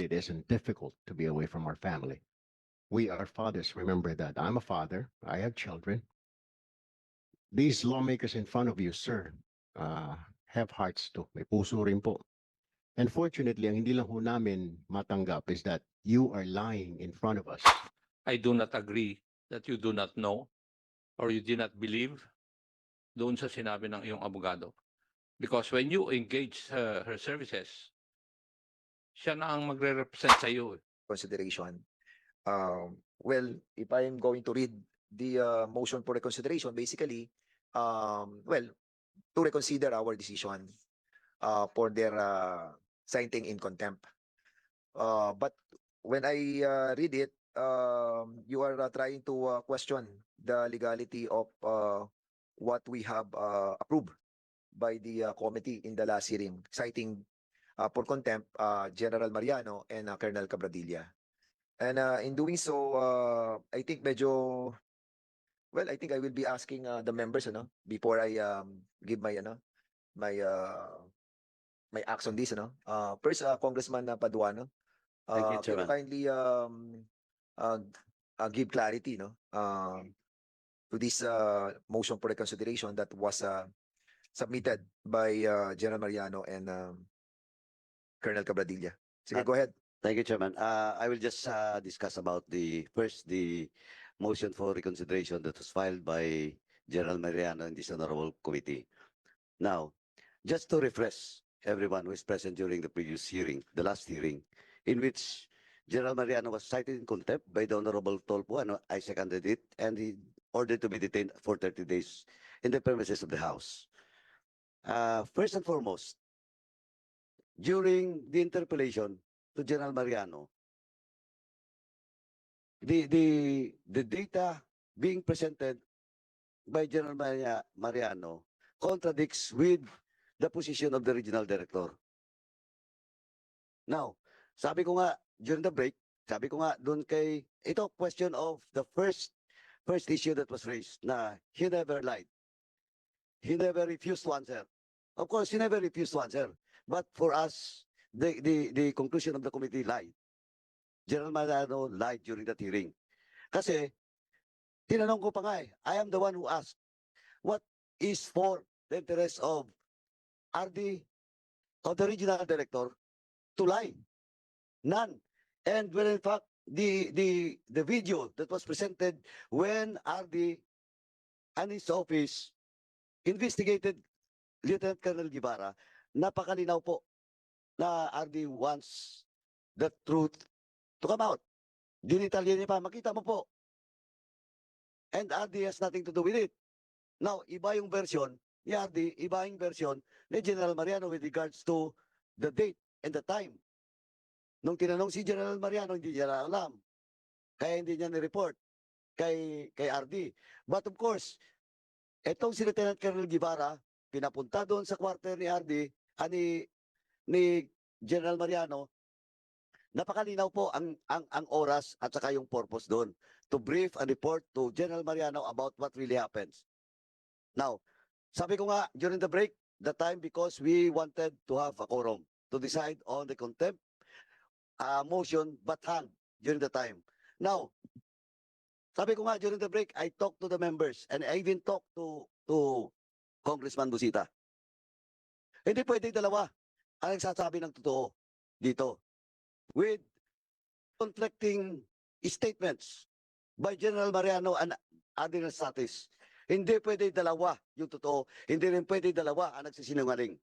it is and difficult to be away from our family. We are fathers. Remember that. I'm a father. I have children. These lawmakers in front of you, sir, uh, have hearts too. May puso rin po. Unfortunately, fortunately, ang hindi lang ho namin matanggap is that you are lying in front of us. I do not agree that you do not know or you do not believe doon sa sinabi ng iyong abogado. Because when you engage uh, her services, siya na ang magre-represent sa iyo. eh. consideration. Um, well, if I am going to read the uh, motion for reconsideration, basically, um, well, to reconsider our decision uh, for their uh, citing in contempt. Uh, but when I uh, read it, um, you are uh, trying to uh, question the legality of uh, what we have uh, approved by the uh, committee in the last hearing, citing uh, for contempt uh, General Mariano and uh, Colonel Cabradilla. And uh, in doing so, uh, I think medyo well, I think I will be asking uh, the members ano before I um, give my ano my uh, my acts on this ano. Uh, first uh, Congressman uh, Paduano, Thank you, uh, can you kindly um, uh, uh, give clarity no um, to this uh, motion for reconsideration that was uh, submitted by uh, General Mariano and um, Colonel Cabradilla. Sige, Uh, go ahead. Thank you, Chairman. Uh, I will just uh, discuss about the, first, the motion for reconsideration that was filed by General Mariano in this honorable committee. Now, just to refresh everyone who is present during the previous hearing, the last hearing, in which General Mariano was cited in contempt by the Honorable Tolpo, and I seconded it, and he ordered to be detained for 30 days in the premises of the House. Uh, First and foremost, during the interpellation, to General Mariano. The, the, the data being presented by General Maria, Mariano contradicts with the position of the regional director. Now, sabi ko nga during the break, sabi ko nga doon kay, ito question of the first, first issue that was raised na he never lied. He never refused to answer. Of course, he never refused to answer. But for us, the, the, the conclusion of the committee lied. General Mariano lied during that hearing. Kasi, tinanong ko pa nga eh, I am the one who asked, what is for the interest of RD, of the regional director, to lie? None. And when in fact, the, the, the video that was presented when RD and his office investigated Lieutenant Colonel Guevara, napakalinaw po na RD wants the truth to come out. Dinitalya niya pa, makita mo po. And RD has nothing to do with it. Now, iba yung version ni RD, iba yung version ni General Mariano with regards to the date and the time. Nung tinanong si General Mariano, hindi niya alam. Kaya hindi niya ni-report kay, kay RD. But of course, etong si Lieutenant Colonel Guevara, pinapunta doon sa quarter ni RD, ah, ni, General Mariano, napakalinaw po ang, ang, ang oras at saka yung purpose doon to brief and report to General Mariano about what really happens. Now, sabi ko nga during the break, the time because we wanted to have a quorum to decide on the contempt uh, motion but hang during the time. Now, sabi ko nga during the break, I talked to the members and I even talked to to Congressman Busita. Hindi pwede dalawa ang nagsasabi ng totoo dito. With conflicting statements by General Mariano and Adrian Satis. Hindi pwede dalawa yung totoo. Hindi rin pwede dalawa ang nagsisinungaling.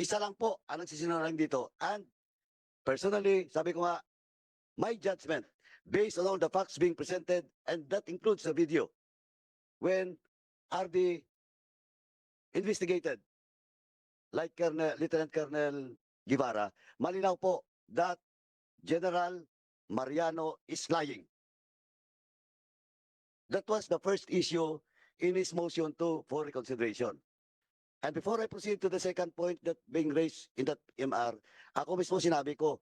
Isa lang po ang nagsisinungaling dito. And personally, sabi ko nga, my judgment based on the facts being presented and that includes the video when RD investigated like Colonel, Lieutenant Colonel Guevara, malinaw po that General Mariano is lying. That was the first issue in his motion to for reconsideration. And before I proceed to the second point that being raised in that MR, ako mismo sinabi ko,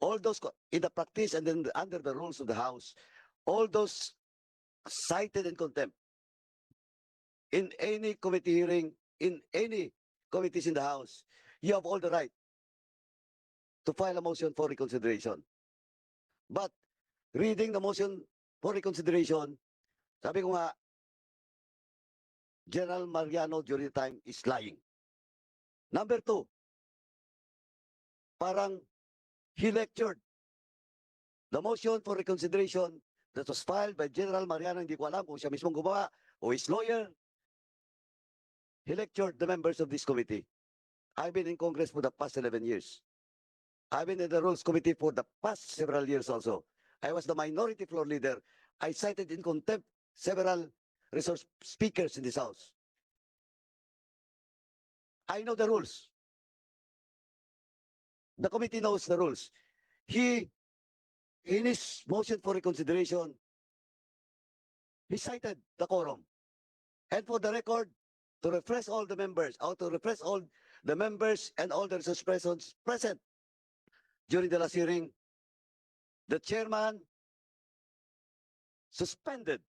all those in the practice and then under the rules of the House, all those cited in contempt in any committee hearing, in any committees in the House, you have all the right to file a motion for reconsideration. But reading the motion for reconsideration, sabi ko nga, General Mariano during the time is lying. Number two, parang he lectured the motion for reconsideration that was filed by General Mariano, hindi ko alam kung siya mismong gumawa o his lawyer. He lectured the members of this committee. I've been in Congress for the past 11 years. I've been in the Rules Committee for the past several years also. I was the minority floor leader. I cited in contempt several resource speakers in this house. I know the rules. The committee knows the rules. He, in his motion for reconsideration, he cited the quorum. And for the record, to refresh all the members, or to refresh all the members and all the resource persons present during the last hearing, the chairman suspended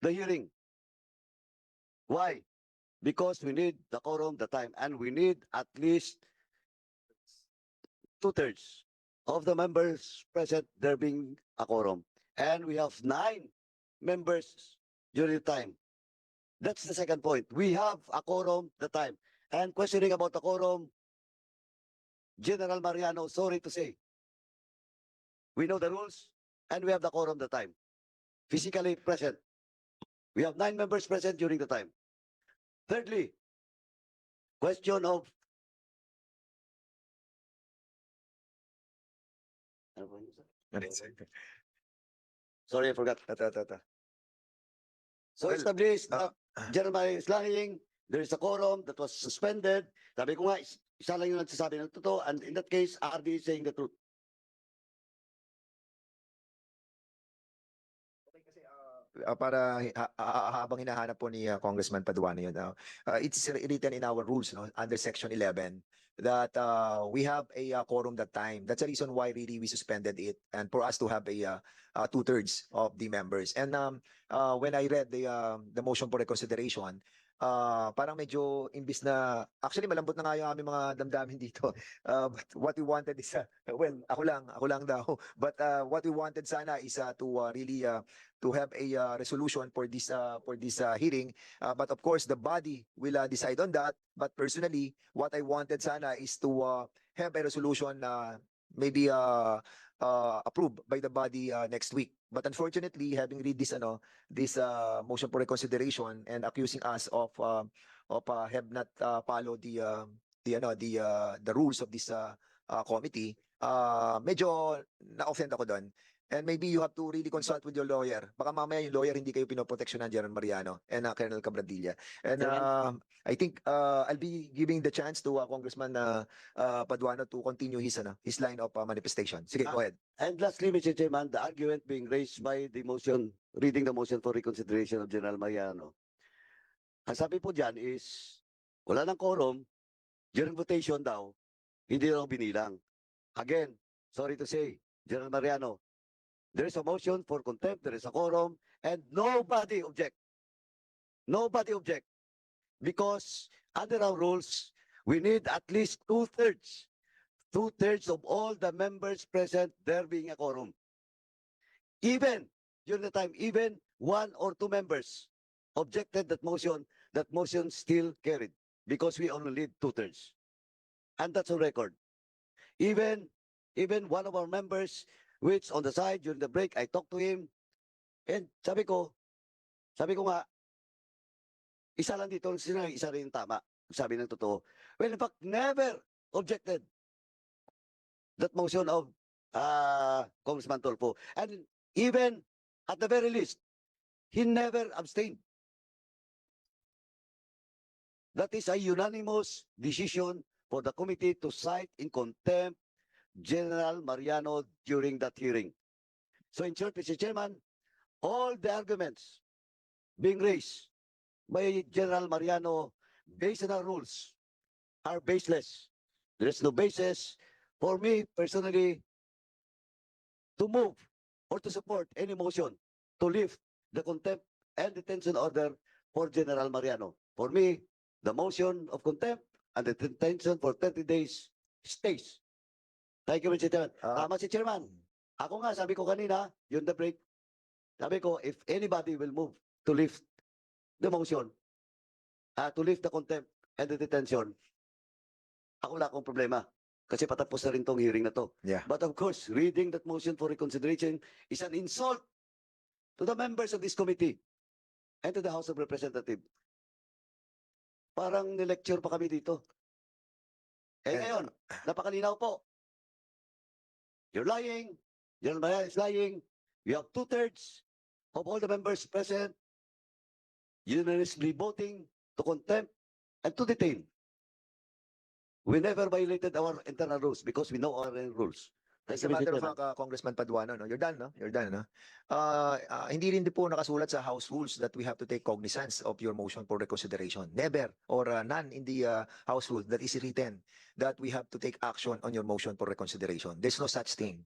the hearing. Why? Because we need the quorum, the time, and we need at least two-thirds of the members present, there being a quorum. And we have nine members during the time. That's the second point. We have a quorum the time. And questioning about the quorum, General Mariano, sorry to say, we know the rules and we have the quorum the time. Physically present. We have nine members present during the time. Thirdly, question of Ano po yun, sir? Sorry, I forgot. So established, uh, uh, General Mariano is lying, there is a quorum that was suspended. Sabi ko nga, is- isa lang yung nagsasabi ng totoo, and in that case, RD is saying the truth. Uh, para habang hinahanap po ni uh, Congressman Paduano yun, uh, uh, it's written in our rules no, under Section 11 that uh, we have a uh, quorum that time. That's the reason why really we suspended it and for us to have a uh, uh, two thirds of the members. And um, uh, when I read the um, the motion for reconsideration, uh, parang medyo imbis na actually malambot na nga yung aming mga damdamin dito. Uh, but what we wanted is uh, well, ako lang, ako lang daw. But uh, what we wanted sana is uh, to uh, really uh, to have a uh, resolution for this uh, for this uh, hearing uh, but of course the body will uh, decide on that but personally what I wanted sana is to uh, have a resolution na maybe uh, uh, approved by the body uh, next week but unfortunately having read this ano this uh, motion for reconsideration and accusing us of uh, of uh, have not uh, followed the uh, the ano the uh, the rules of this uh, uh, committee uh, medyo na-offend ako doon And maybe you have to really consult with your lawyer. Baka mamaya yung lawyer hindi kayo pinoproteksyonan General Mariano and uh, Colonel Cabradilla. And uh, I think uh, I'll be giving the chance to uh, Congressman uh, uh, Paduano to continue his ano, his line of uh, manifestation. Sige, go Ah, ahead. And lastly, Mr. Chairman, the argument being raised by the motion, reading the motion for reconsideration of General Mariano. Ang sabi po dyan is, wala ng quorum, during votation daw, hindi daw binilang. Again, sorry to say, General Mariano, there is a motion for contempt, there is a quorum, and nobody object. Nobody object. Because under our rules, we need at least two-thirds two-thirds of all the members present, there being a quorum. Even during the time, even one or two members objected that motion, that motion still carried because we only need two-thirds. And that's on record. Even, even one of our members, which on the side during the break, I talked to him, and sabi ko, sabi ko nga, isa lang dito, sinabi, isa rin tama. Sabi ng totoo. Well, in fact, never objected that motion of uh, Congressman Tolpo. And even at the very least, he never abstained. That is a unanimous decision for the committee to cite in contempt General Mariano during that hearing. So in short, Mr. Chairman, all the arguments being raised by General Mariano based on our rules are baseless. There is no basis for me personally to move or to support any motion to lift the contempt and detention order for General Mariano. For me, the motion of contempt and the detention for 30 days stays. Thank you, Mr. Chairman. Ah, Tama si Chairman. Ako nga, sabi ko kanina, yun the break. Sabi ko, if anybody will move to lift the motion, ah to lift the contempt and the detention, ako wala akong problema. Kasi patapos na rin tong hearing na to. Yeah. But of course, reading that motion for reconsideration is an insult to the members of this committee and to the House of Representatives. Parang nilecture pa kami dito. Eh Eh, ngayon, napakalinaw po. You're lying. General Maya is lying. You have two-thirds of all the members present unanimously voting to contempt and to detain. We never violated our internal rules because we know our own rules. As a matter of fact, uh, Congressman Paduano, no, you're done, no? You're done, no? Uh, uh, hindi rin po nakasulat sa House rules that we have to take cognizance of your motion for reconsideration. Never, or uh, none in the uh, House rules that is written that we have to take action on your motion for reconsideration. There's no such thing.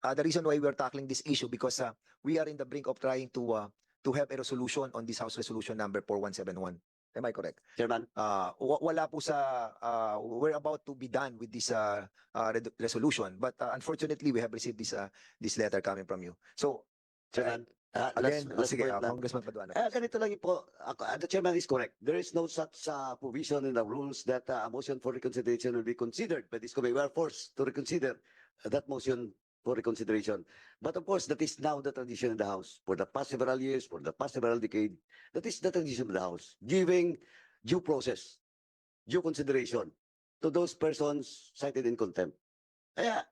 Uh, the reason why we're tackling this issue because uh, we are in the brink of trying to uh, to have a resolution on this House Resolution number 4171. Am I correct? Chairman, uh, wa- wala po sa uh, we're about to be done with this uh, uh, resolution but uh, unfortunately we have received this uh, this letter coming from you so Chairman, ah, again last- uh, last sige uh. Congressman Paduano Eh, ganito lang po. Uh, the chairman is correct. There is no such uh, provision in the rules that uh, a motion for reconsideration will be considered by this committee. We are forced to reconsider uh, that motion for reconsideration. But of course, that is now the tradition in the House. For the past several years, for the past several decades, that is the tradition of the House. Giving due process, due consideration to those persons cited in contempt. Kaya,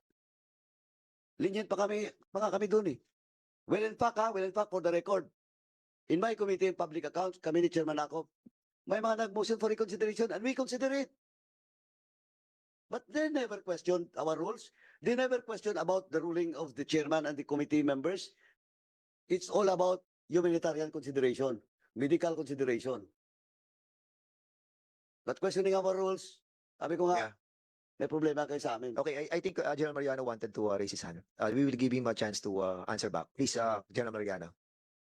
lenient pa kami, mga kami doon eh. Well, in fact, ha, well, in fact, for the record, in my committee in public accounts, kami ni Chairman ako, may mga nag-motion for reconsideration and we consider it. But they never questioned our rules. They never questioned about the ruling of the chairman and the committee members. It's all about humanitarian consideration, medical consideration. But questioning our rules, sabi ko nga, Yeah. may problema kayo sa amin. okay I, I think uh, General Mariano wanted to uh, raise his hand uh, we will give him a chance to uh, answer back please uh, General Mariano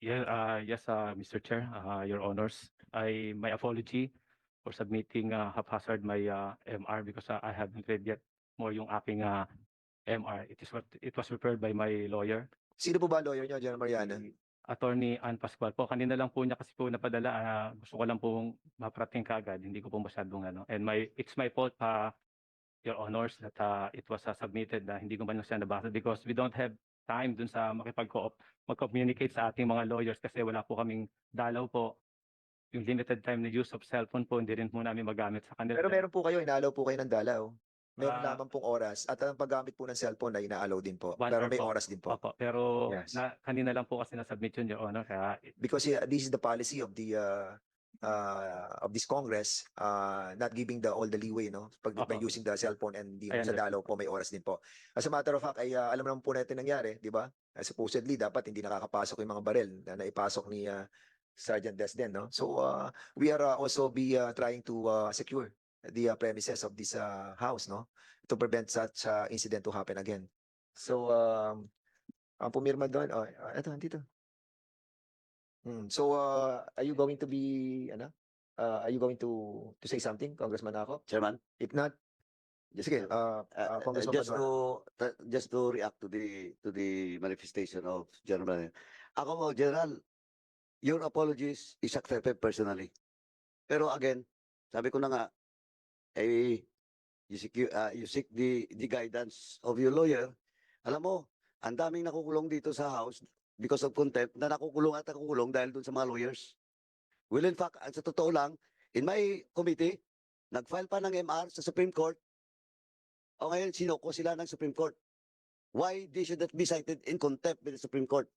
Yeah, uh, yes, uh, Mr. Chair, uh, Your Honors, I, my apology for submitting uh, haphazard my uh, MR because uh, I haven't read yet more yung aking uh, MR. It is what, it was prepared by my lawyer, sino po ba ang lawyer niyo General Mariano si Attorney Ann Pascual po. Kanina lang po niya kasi po napadala, ah, gusto ko lang pong maparating kaagad, hindi ko po masyadong ano. And my, it's my fault, uh, Your Honors, that uh, it was uh, submitted na hindi ko man lang siya nabasa because we don't have time dun sa makipag-co-op, mag-communicate sa ating mga lawyers kasi wala po kaming dalaw po. Yung limited time na use of cellphone po, hindi rin po namin magamit sa kanila. pero meron po kayo inaalaw po kayo ng dalaw meron Ah. lamang pong oras at ang paggamit po ng cellphone na inaalaw din po pero may po. oras din po Opo, pero Yes. na, kanina lang po kasi na-submit yun, Your Honor, kaya because uh, this is the policy of the uh, uh, of this Congress uh, not giving the all the leeway no pag by Opo. using the cellphone and di sa dalaw po may oras din po as a matter of fact ay uh, alam naman po natin nangyari di ba Uh, supposedly dapat hindi nakakapasok yung mga barel na naipasok ni uh, Sergeant Desden no so uh, we are uh, also be uh, trying to uh, secure the uh, premises of this uh, house no to prevent such uh, incident to happen again so um ang pumirma doon oh ito dito Hmm. So, uh, are you going to be, ano? Uh, are you going to to say something, Congressman ako? Chairman? If not, Just, sige, uh, uh, Uh, uh, uh, Congressman just to ta- just to react to the to the manifestation of General. Ako mo, General, your apologies is accepted personally. Pero again, sabi ko na nga, eh, you seek, uh, you seek the, the guidance of your lawyer. Alam mo, ang daming nakukulong dito sa House because of contempt na nakukulong at nakukulong dahil dun sa mga lawyers. Well, in fact, sa totoo lang, in my committee, nag-file pa ng MR sa Supreme Court o ngayon, sinuko sila ng Supreme Court. Why they should not be cited in contempt with the Supreme Court?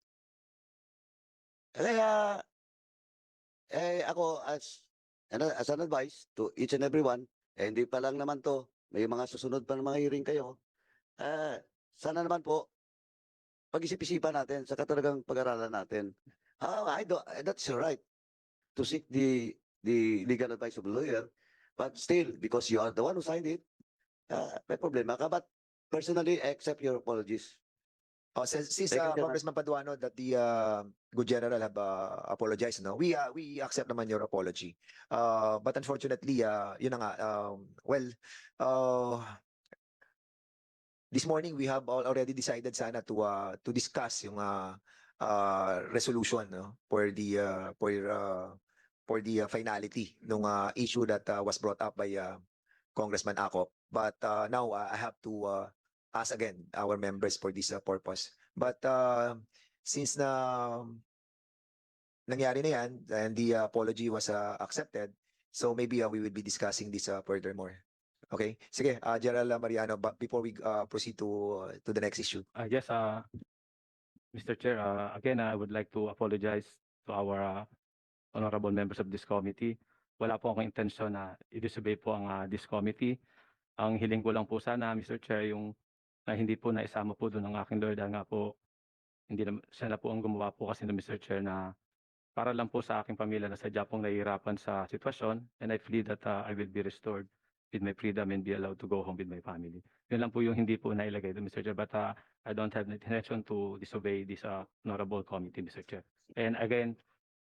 Kaya, eh, ako as, ano, as an advice to each and everyone, eh, hindi pa lang naman to, may mga susunod pa na mga hearing kayo, eh, sana naman po, pag-isip-isipan natin, sa talagang pag-aralan natin. Ah, I do, that's your right to seek the the legal advice of a lawyer, but still, because you are the one who signed it, uh, may problema ka. But personally, I accept your apologies. Oh, since, since uh. Congressman Paduano that the uh, good general have uh, apologized, no? We uh, we accept naman your apology. Uh, but unfortunately, uh, yun na nga, um, well, uh, this morning we have al- already decided sana to uh, to discuss yung uh, uh, resolution no for the uh, for uh, for the uh, finality nung uh, issue that uh, was brought up by uh, Congressman Ako. But uh, now uh, I have to uh, ask again our members for this uh, purpose. But uh, since na nangyari na yan and the apology was uh, accepted, so maybe uh, we will be discussing this uh, furthermore. Okay, sige, uh, General Mariano, but before we uh, proceed to uh, to the next issue. Uh, yes, uh, Mr. Chair, uh, again, I would like to apologize to our uh, honorable members of this committee. Wala po akong intensyon na i-disobey po ang uh, this committee. Ang hiling ko lang po sana, Mr. Chair, yung na hindi po naisama po doon ang aking lawyer dahil nga po hindi na, siya na po ang gumawa po kasi ng Mr. Chair na para lang po sa aking pamilya na sadya pong nahihirapan sa sitwasyon and I feel that uh, I will be restored with my freedom and be allowed to go home with my family. Yun lang po yung hindi po nailagay doon, Mr. Chair. But uh, I don't have the intention to disobey this uh, honorable committee, Mr. Chair. And again,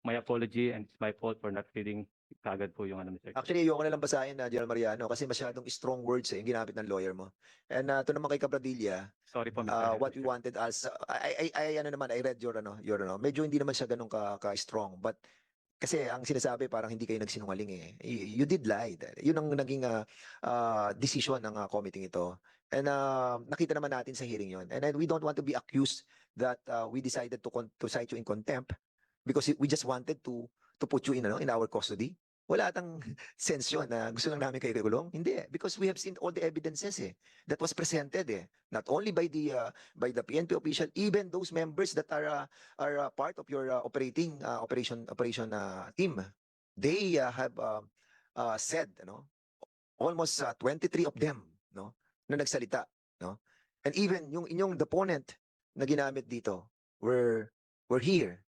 my apology and it's my fault for not reading kagad po yung ano, Mr. Chair. Actually, ayoko na lang basahin na General Mariano kasi masyadong strong words eh, yung ginamit ng lawyer mo. And uh, ito naman kay Cabradilla, Sorry po, Mr. uh, Chair. what we wanted as I, I, I, ano naman I read your ano your ano medyo hindi naman siya ganun ka, ka strong but kasi ang sinasabi parang hindi kayo nagsinungaling eh you, you did lie yun ang naging uh, uh, decision ng uh, committee ito and uh, nakita naman natin sa hearing yon and then we don't want to be accused that uh, we decided to to cite you in contempt because we just wanted to to put you in ano in our custody wala atang sense yun na gusto lang namin kayo kulong. Hindi. Because we have seen all the evidences eh. That was presented eh. Not only by the uh, by the PNP official, even those members that are uh, are uh, part of your uh, operating uh, operation operation uh, team. They uh, have uh, uh, said, no, almost uh, 23 of them, no, na nagsalita, no. And even yung inyong deponent na ginamit dito were were here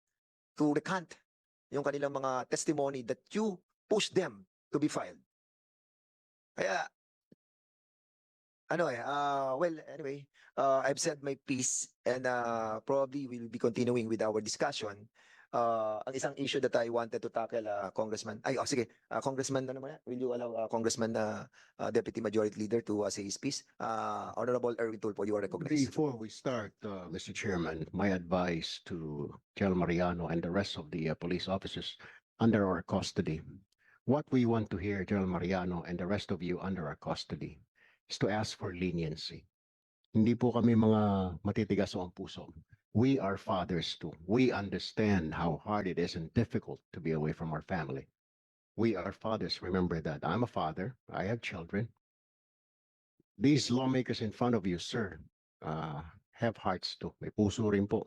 to recant yung kanilang mga testimony that you pushed them to be filed. Kaya, ano eh, uh, well, anyway, uh, I've said my piece and uh, probably we'll be continuing with our discussion. Uh, ang isang issue that I wanted to tackle, uh, Congressman, ay, oh, sige, uh, Congressman, ano naman, will you allow uh, Congressman, uh, uh, Deputy Majority Leader to uh, say his piece? Uh, Honorable Erwin Tulfo, you are recognized. Before we start, uh, Mr. Chairman, my advice to General Mariano and the rest of the uh, police officers under our custody. What we want to hear, General Mariano and the rest of you under our custody, is to ask for leniency. Hindi po kami mga matitigas ang puso. We are fathers too. We understand how hard it is and difficult to be away from our family. We are fathers. Remember that. I'm a father. I have children. These lawmakers in front of you, sir, uh, have hearts too. May puso rin po.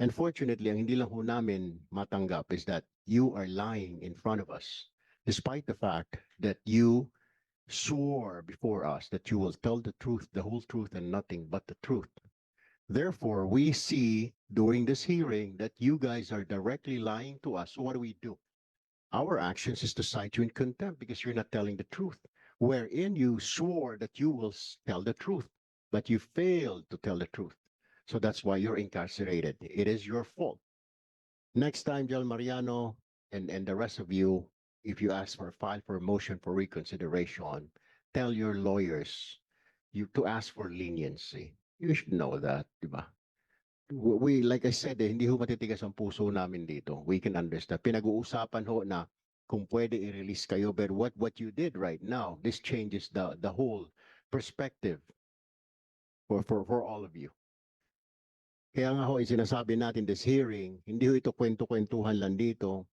And fortunately, ang hindi lang ho namin matanggap is that you are lying in front of us, despite the fact that you swore before us that you will tell the truth, the whole truth, and nothing but the truth. Therefore, we see during this hearing that you guys are directly lying to us. So what do we do? Our actions is to cite you in contempt because you're not telling the truth, wherein you swore that you will tell the truth, but you failed to tell the truth. So that's why you're incarcerated. It is your fault. Next time, Jel Mariano and, and the rest of you, if you ask for a file for a motion for reconsideration, tell your lawyers you to ask for leniency. You should know that, di ba? W- We, like I said, eh, hindi ho matitigas ang puso namin dito. We can understand. Pinag-uusapan ho na kung pwede i-release kayo, but what, what you did right now, this changes the, the whole perspective for, for, for all of you. Kaya nga ho, eh, sinasabi natin this hearing, hindi ho ito kwento-kwentuhan lang dito.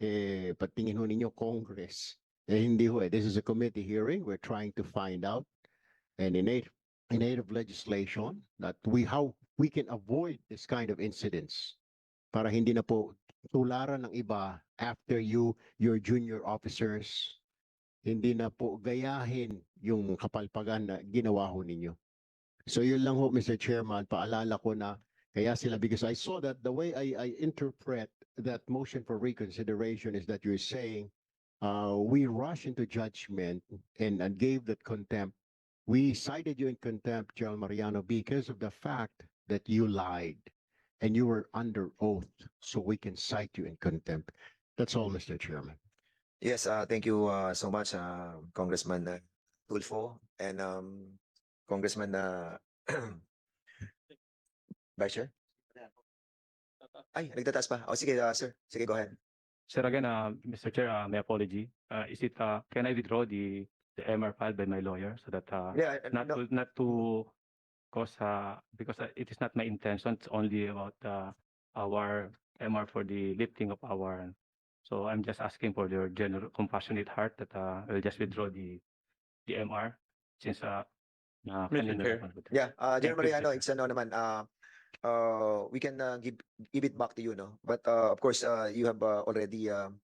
Eh, patingin ho ninyo Congress. Eh, hindi ho eh. This is a committee hearing. We're trying to find out and in aid, in aid of legislation that we, how we can avoid this kind of incidents para hindi na po tularan ng iba after you, your junior officers, hindi na po gayahin yung kapalpagan na ginawa ho ninyo. So yun lang ho, Mr. Chairman, paalala ko na kaya sila because I saw that the way I, I interpret that motion for reconsideration is that you're saying uh, we rush into judgment and, and gave that contempt. We cited you in contempt, General Mariano, because of the fact that you lied and you were under oath, so we can cite you in contempt. That's all, Mr. Chairman. Yes, uh, thank you uh, so much, uh, Congressman uh, Tulfo. And um, Congressman na Vice Chair? Ay, nagtataas pa. O sige, ah, sir. Sige, go ahead. Sir, again, uh, Mr. Chair, uh, my apology. Uh, is it, uh, can I withdraw the, the MR filed by my lawyer so that, uh, Yeah, uh, not no, to, not to cause, uh, because uh, it is not my intention, it's only about, uh, our MR for the lifting of our, so I'm just asking for your general compassionate heart that, uh, I'll just withdraw the, the MR since, uh, na Mr. kanina Chair. lang yeah, uh, Thank General you, Mariano, Mr. it's ano naman, uh, uh, we can uh, give, give it back to you, no? But, uh, of course, uh, you have uh, already, um,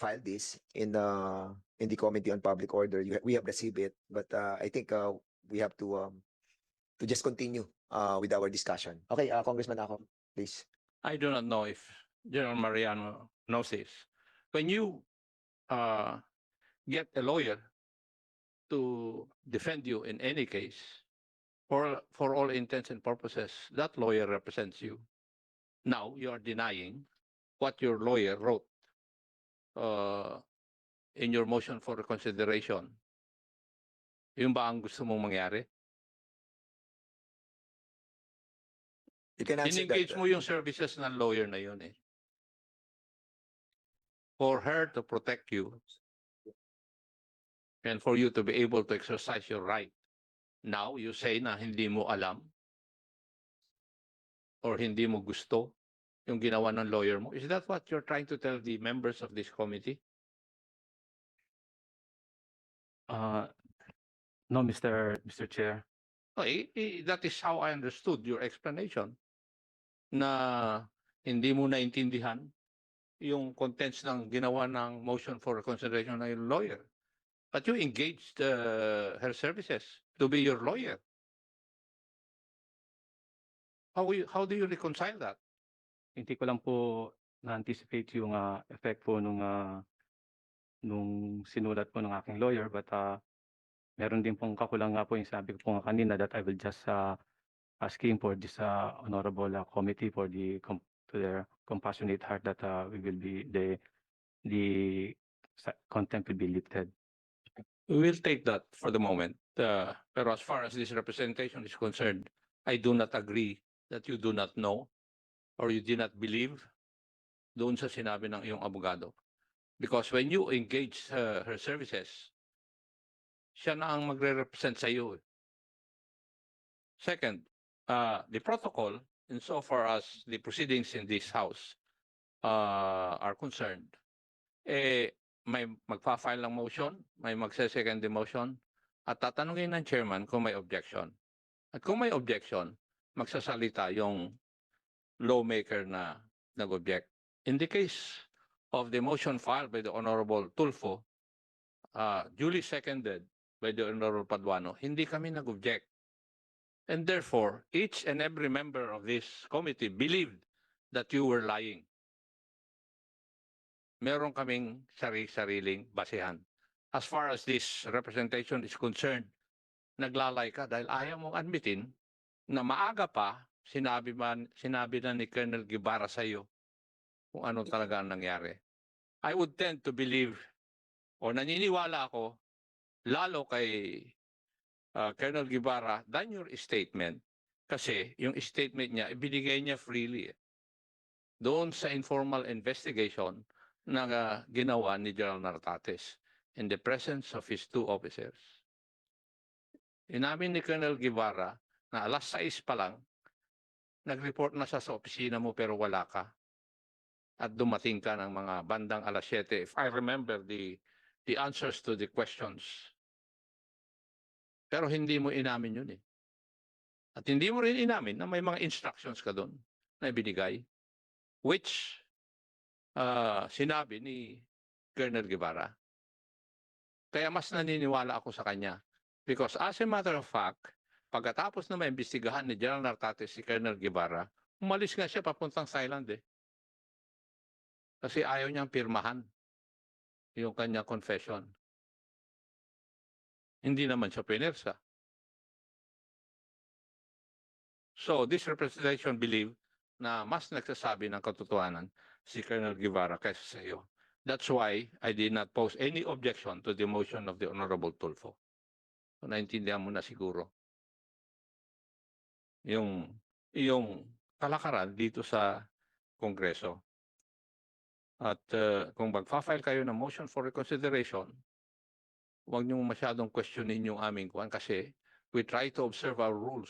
filed this in, uh, in the Committee on Public Order. You, we have received it, but, uh, I think, uh, we have to, um, to just continue, uh, with our discussion. Okay, uh, Congressman ako, please. I do not know if General Mariano knows this. When you uh, get a lawyer to defend you in any case, for, for all intents and purposes, that lawyer represents you. Now, you are denying what your lawyer wrote uh, in your motion for reconsideration. Yun ba ang gusto mong mangyari? You can answer that. In-engage mo yung services ng lawyer na yun eh. For her to protect you. And for you to be able to exercise your right. Now, you say na hindi mo alam. Or hindi mo gusto yung ginawa ng lawyer mo. Is that what you're trying to tell the members of this committee? Uh, no, Mr. Mr. Chair. No, eh, eh, that is how I understood your explanation. Na hindi mo naintindihan yung contents ng ginawa ng motion for reconsideration ng yung lawyer. But you engaged uh, her services to be your lawyer. How you, how do you reconcile that? Hindi ko lang po na-anticipate yung ah, effect po nung ah, nung sinulat po ng aking lawyer but ah, meron din pong kakulang nga po yung sabi ko po nga kanina that I will just ah, asking for this ah, honorable ah, committee for the to their compassionate heart that ah, we will be the the contempt will be lifted. We will take that for the moment. Uh, pero as far as this representation is concerned, I do not agree that you do not know or you do not believe doon sa sinabi ng iyong abogado. Because when you engage uh, her services, siya na ang magre-represent sa iyo. eh. Second, uh, the protocol, insofar as the proceedings in this house uh, are concerned, eh, may magpa-file ng motion, may magse-second motion, at tatanungin ng chairman kung may objection. At kung may objection, magsasalita yung lawmaker na nag-object. In the case of the motion filed by the Honorable Tulfo, uh, duly seconded by the Honorable Paduano, hindi kami nag-object. And therefore, each and every member of this committee believed that you were lying meron kaming sari-sariling basehan. As far as this representation is concerned, naglalay ka dahil ayaw mong admitin na maaga pa sinabi man sinabi na ni Colonel Guevara sa iyo kung ano talaga ang nangyari. I would tend to believe o naniniwala ako lalo kay uh, Colonel Guevara than your statement kasi yung statement niya ibinigay niya freely. eh. Doon sa informal investigation na uh, ginawa ni General Nartates in the presence of his two officers. Inamin ni Colonel Guevara na alas 6 pa lang, nag-report na siya sa opisina mo pero wala ka. At dumating ka ng mga bandang alas 7. If I remember the, the answers to the questions. Pero hindi mo inamin yun eh. At hindi mo rin inamin na may mga instructions ka doon na ibinigay. Which ah, sinabi ni Colonel Guevara. Kaya mas naniniwala ako sa kanya. Because as a matter of fact, pagkatapos na maimbestigahan ni General Nartates si Colonel Guevara, umalis nga siya papuntang Thailand eh. Kasi ayaw niyang pirmahan yung kanyang confession. Hindi naman siya pinersa. So this representation believe na mas nagsasabi ng katotohanan si Colonel Guevara kaysa sa iyo. That's why I did not pose any objection to the motion of the Honorable Tulfo. So, naintindihan mo na siguro. Yung yung kalakaran dito sa Kongreso. At uh, kung magfa-file kayo ng motion for reconsideration, huwag niyong masyadong questionin yung aming kuan kasi we try to observe our rules.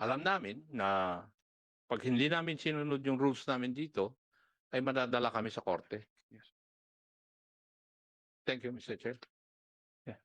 Alam namin na pag hindi namin sinunod yung rules namin dito, ay madadala kami sa korte. Yes. Thank you, Mr. Chair. Yeah.